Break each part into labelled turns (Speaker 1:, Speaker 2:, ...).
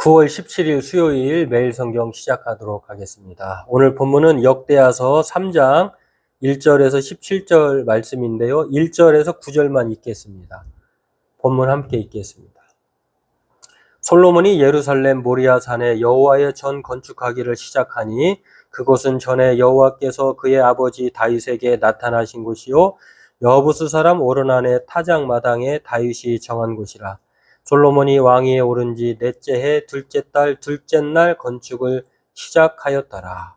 Speaker 1: 9월 17일 수요일 매일 성경 시작하도록 하겠습니다. 오늘 본문은 역대하서 3장 1절에서 17절 말씀인데요. 1절에서 9절만 읽겠습니다. 본문 함께 읽겠습니다. 솔로몬이 예루살렘 모리아 산에 여호와의 전 건축하기를 시작하니 그곳은 전에 여호와께서 그의 아버지 다윗에게 나타나신 곳이요 여부스 사람 오르난의 타작 마당에 다윗이 정한 곳이라. 솔로몬이 왕위에 오른 지 넷째 해 둘째 달 둘째 날 건축을 시작하였더라.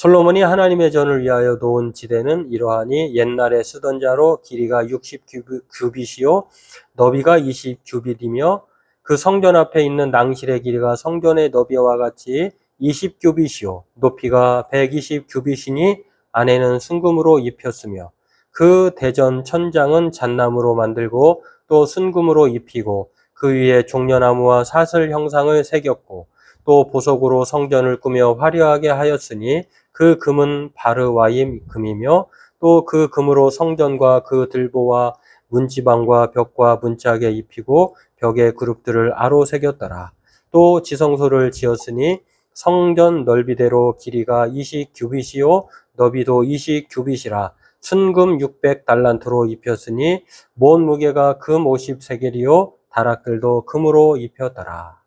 Speaker 1: 솔로몬이 하나님의 전을 위하여 놓은 지대는 이러하니 옛날에 쓰던 자로 길이가 60규빗이요 너비가 20규빗이며 그 성전 앞에 있는 낭실의 길이가 성전의 너비와 같이 20규빗이요 높이가 120규빗이니 안에는 순금으로 입혔으며 그 대전 천장은 잣나무로 만들고 또 순금으로 입히고 그 위에 종려나무와 사슬 형상을 새겼고 또 보석으로 성전을 꾸며 화려하게 하였으니 그 금은 바르와임 금이며 또 그 금으로 성전과 그 들보와 문지방과 벽과 문짝에 입히고 벽에 그룹들을 아로 새겼더라. 또 지성소를 지었으니 성전 넓이대로 길이가 20규빗이요 너비도 20규빗이라 순금 600달란트로 입혔으니 뭔 무게가 금 50세겔이요 다락들도 금으로 입혔더라.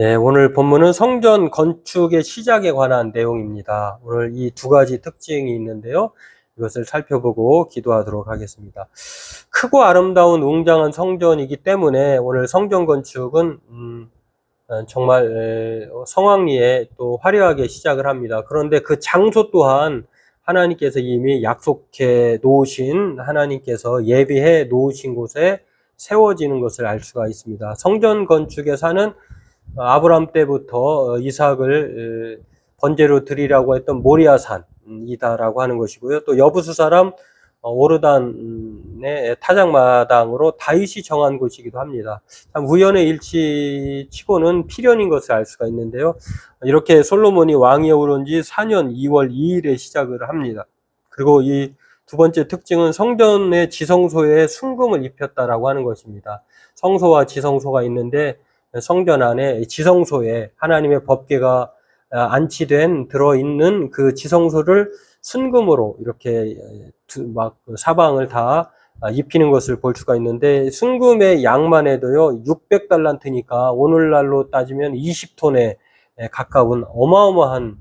Speaker 1: 예, 오늘 본문은 성전 건축의 시작에 관한 내용입니다. 오늘 이 두 가지 특징이 있는데요. 이것을 살펴보고 기도하도록 하겠습니다. 크고 아름다운 웅장한 성전이기 때문에 오늘 성전 건축은 음, 정말 성황리에 또 화려하게 시작을 합니다. 그런데 그 장소 또한 하나님께서 이미 약속해 놓으신 하나님께서 예비해 놓으신 곳에 세워지는 것을 알 수가 있습니다. 성전 건축에 사는 아브람 때부터 이삭을 번제로 드리라고 했던 모리아산이다라고 하는 것이고요. 또 여부수 사람 오르단의 타작마당으로 다윗이 정한 곳이기도 합니다. 참 우연의 일치 치고는 필연인 것을 알 수가 있는데요. 이렇게 솔로몬이 왕위에 오른 지 4년 2월 2일에 시작을 합니다. 그리고 이 두 번째 특징은 성전의 지성소에 순금을 입혔다라고 하는 것입니다. 성소와 지성소가 있는데 성전 안에 지성소에 하나님의 법궤가 안치된 들어있는 그 지성소를 순금으로 이렇게 막 사방을 다 입히는 것을 볼 수가 있는데 순금의 양만 해도요 600달란트니까 오늘날로 따지면 20톤에 가까운 어마어마한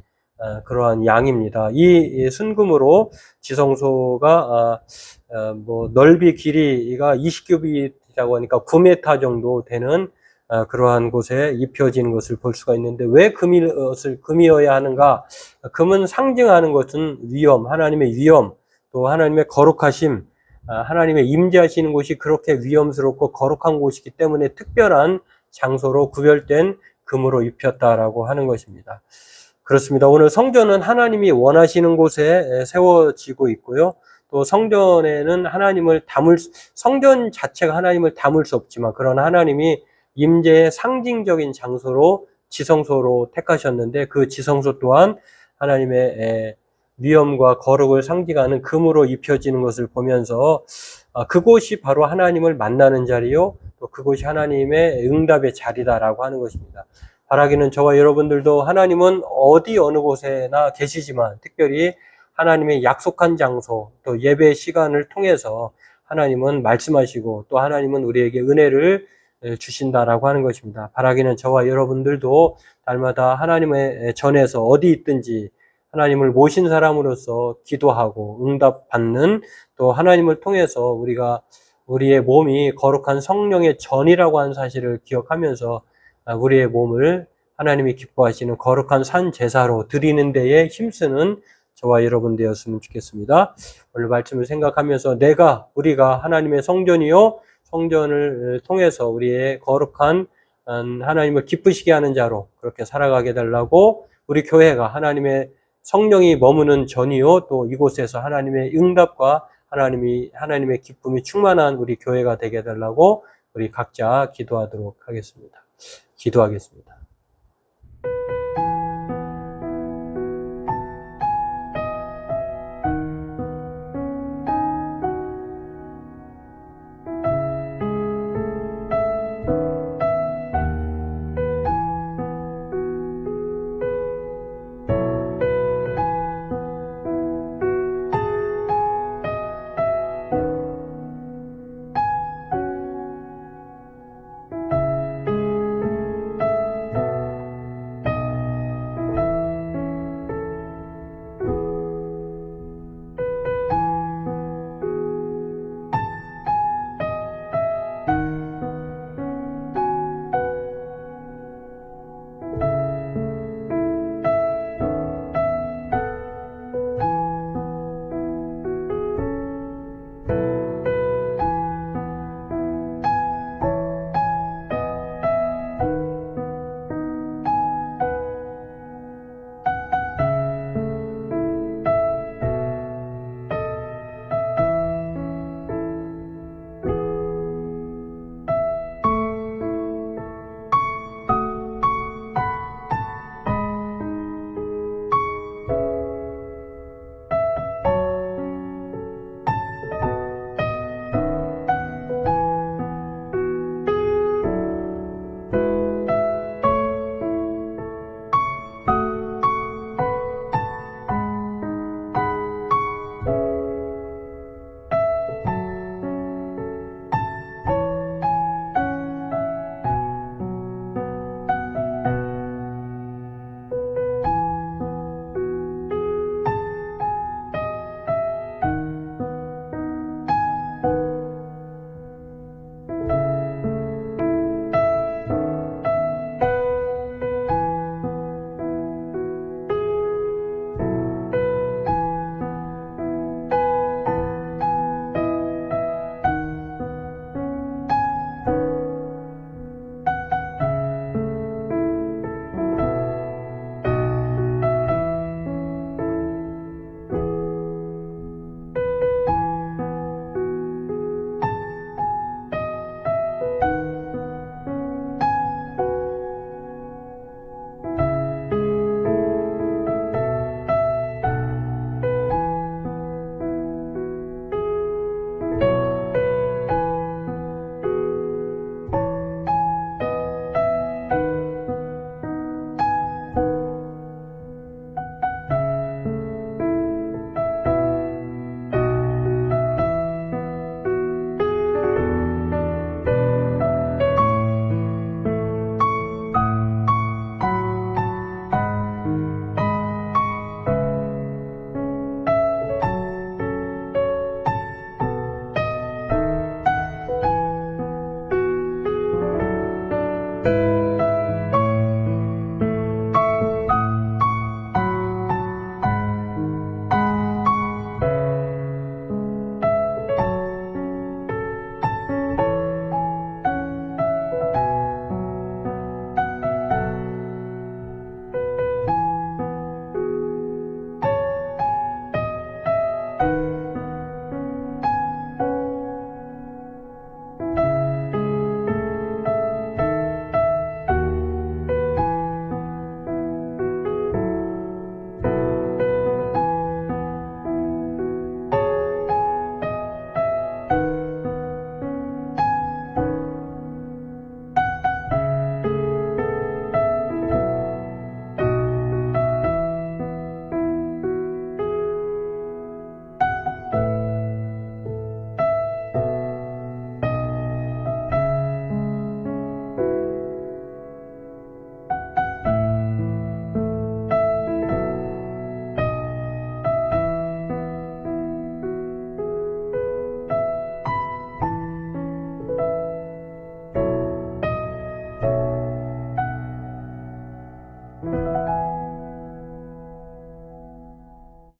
Speaker 1: 그러한 양입니다. 이 순금으로 지성소가 뭐 넓이 길이가 20규빗이라고 하니까 9m 정도 되는 그러한 곳에 입혀지는 것을 볼 수가 있는데 왜 금이것을 금이어야 하는가? 금은 상징하는 것은 위엄, 하나님의 위엄, 또 하나님의 거룩하심, 하나님의 임재하시는 곳이 그렇게 위엄스럽고 거룩한 곳이기 때문에 특별한 장소로 구별된 금으로 입혔다라고 하는 것입니다. 그렇습니다. 오늘 성전은 하나님이 원하시는 곳에 세워지고 있고요. 또 성전에는 하나님을 담을 성전 자체가 하나님을 담을 수 없지만 그러나 하나님이 임재의 상징적인 장소로 지성소로 택하셨는데 그 지성소 또한 하나님의 위엄과 거룩을 상징하는 금으로 입혀지는 것을 보면서 아, 그곳이 바로 하나님을 만나는 자리요 또 그곳이 하나님의 응답의 자리다라고 하는 것입니다. 바라기는 저와 여러분들도 하나님은 어디 어느 곳에나 계시지만 특별히 하나님의 약속한 장소 또 예배 시간을 통해서 하나님은 말씀하시고 또 하나님은 우리에게 은혜를 주신다라고 하는 것입니다. 바라기는 저와 여러분들도 날마다 하나님의 전에서 어디 있든지 하나님을 모신 사람으로서 기도하고 응답받는 또 하나님을 통해서 우리가 우리의 몸이 거룩한 성령의 전이라고 하는 사실을 기억하면서 아, 우리의 몸을 하나님이 기뻐하시는 거룩한 산 제사로 드리는 데에 힘쓰는 저와 여러분 되었으면 좋겠습니다. 오늘 말씀을 생각하면서 내가 우리가 하나님의 성전이요 성전을 통해서 우리의 거룩한 음, 하나님을 기쁘시게 하는 자로 그렇게 살아가게 달라고 우리 교회가 하나님의 성령이 머무는 전이요 또 이곳에서 하나님의 응답과 하나님이 하나님의 기쁨이 충만한 우리 교회가 되게 달라고 우리 각자 기도하도록 하겠습니다. 기도하겠습니다.